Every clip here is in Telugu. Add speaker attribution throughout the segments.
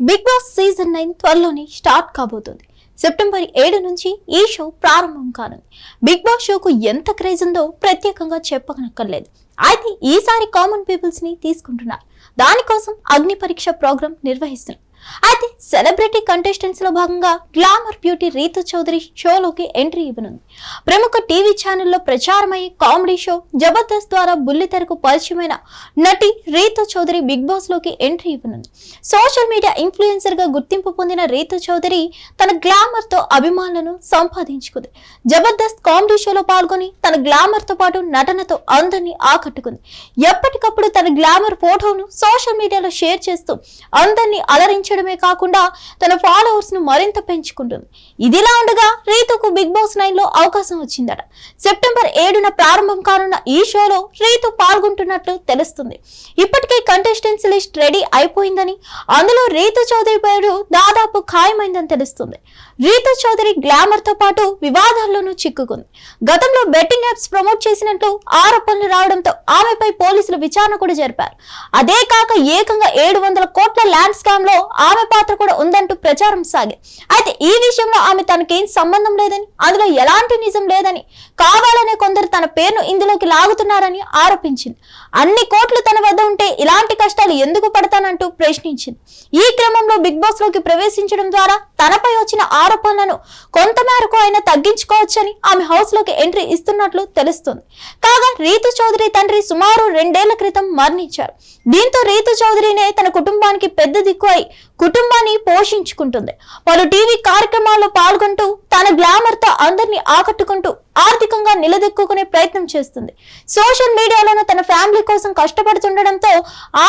Speaker 1: బిగ్ బాస్ సీజన్ నైన్ త్వరలోనే స్టార్ట్ కాబోతుంది. సెప్టెంబర్ ఏడు నుంచి ఈ షో ప్రారంభం కానుంది. బిగ్ బాస్ షోకు ఎంత క్రేజ్ ఉందో ప్రత్యేకంగా చెప్పనక్కర్లేదు. అయితే ఈసారి కామన్ పీపుల్స్ని తీసుకుంటున్నారు. దానికోసం అగ్ని పరీక్ష ప్రోగ్రాం నిర్వహిస్తున్నారు. అయితే సెలబ్రిటీ కంటెస్టెంట్స్లో భాగంగా గ్లామర్ బ్యూటీ రీతు చౌదరి షోలోకి ఎంట్రీ ఇవ్వనుంది. ప్రముఖ టీవీ ఛానల్లో ప్రచారమయ్యే కామెడీ షో జబర్దస్త్ ద్వారా బుల్లితెరకు పరిచయమైన నటి రీతు చౌదరి బిగ్ బాస్లోకి ఎంట్రీ ఇవ్వనుంది. సోషల్ మీడియా ఇన్ఫ్లుయెన్సర్గా గుర్తింపు పొందిన రీతు చౌదరి తన గ్లామర్తో అభిమానులను సంపాదించుకుంది. జబర్దస్త్ కామెడీ షోలో పాల్గొని తన గ్లామర్తో పాటు నటనతో అందరినీ ఆకట్టుకుంది. ఎప్పటికప్పుడు తన గ్లామర్ ఫోటోను సోషల్ మీడియాలో షేర్ చేస్తూ అందరినీ పెంచడమే కాకుండా తన ఫాలోవర్స్ను మరింత పెంచుకుంటుంది. ఇదిలా ఉండగా రీతుకు బిగ్ బాస్ నైన్లో అవకాశం వచ్చిందట. సెప్టెంబర్ ఏడున ప్రారంభం కానున్న ఈ షోలో రీతు పాల్గొంటున్నట్లు తెలుస్తుంది. ఇప్పటికే కంటెస్టెంట్స్ లిస్ట్ రెడీ అయిపోయిందని అందులో రీతు చౌదరి పేరు దాదాపు ఖాయమైందని తెలుస్తుంది. రీతు చౌదరి గ్లామర్తో పాటు వివాదాల్లోనూ చిక్కుకుంది. గతంలో బెట్టింగ్ యాప్స్ ప్రమోట్ చేసినట్లు ఆరోపణలు రావడంతో ఆమెపై పోలీసులు విచారణ కూడా జరిపారు. అదే కాక ఏకంగా ఏడు వందల కోట్ల ల్యాండ్ స్కామ్లో ఆమె పాత్ర కూడా ఉందంటూ ప్రచారం సాగే. అయితే ఈ విషయంలో ఆమె తనకేం సంబంధం లేదని అందులో ఎలాంటి నిజం లేదని కావాలనే కొందరు తన పేరును ఇందులోకి లాగుతున్నారని ఆరోపించింది. అన్ని కోట్లు తన వద్ద ఉంటే ఇలాంటి కష్టాలు ఎందుకు పడతానంటూ ప్రశ్నించింది. ఈ క్రమంలో బిగ్ బాస్లోకి ప్రవేశించడం ద్వారా తనపై వచ్చిన ఆరోపణలను కొంతమేరకు అయినా తగ్గించుకోవచ్చని ఆమె హౌస్లోకి ఎంట్రీ ఇస్తున్నట్లు తెలుస్తుంది. కాగా రీతు చౌదరి తండ్రి సుమారు రెండేళ్ళ క్రితం మరణించారు. దీంతో రీతు చౌదరినే తన కుటుంబానికి పెద్ద దిక్కు అయి కుటుంబాన్ని పోషించుకుంటుంది. పలు టీవీ కార్యక్రమాల్లో పాల్గొంటూ తన గ్లామర్తో అందరినీ ఆకట్టుకుంటూ ఆర్థికంగా నిలదొక్కునే ప్రయత్నం చేస్తుంది. సోషల్ మీడియాలోనూ తన ఫ్యామిలీ కోసం కష్టపడుతుండడంతో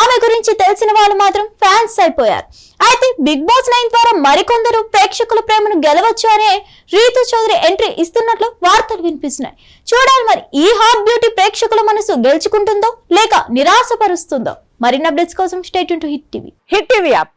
Speaker 1: ఆమె గురించి తెలిసిన వాళ్ళు మాత్రం ఫ్యాన్స్ అయిపోయారు. అయితే బిగ్ బాస్ నైన్ ద్వారా మరికొందరు ప్రేక్షకుల ప్రేమను గెలవచ్చు అనే రీతు చౌదరి ఎంట్రీ ఇస్తున్నట్లు వార్తలు వినిపిస్తున్నాయి. చూడాలి మరి ఈ హాట్ బ్యూటీ ప్రేక్షకుల మనసు గెలుచుకుంటుందో లేక నిరాశపరుస్తుందో. మరిన్ని అప్డేట్స్ కోసం state to Hit TV.
Speaker 2: Hit TV app.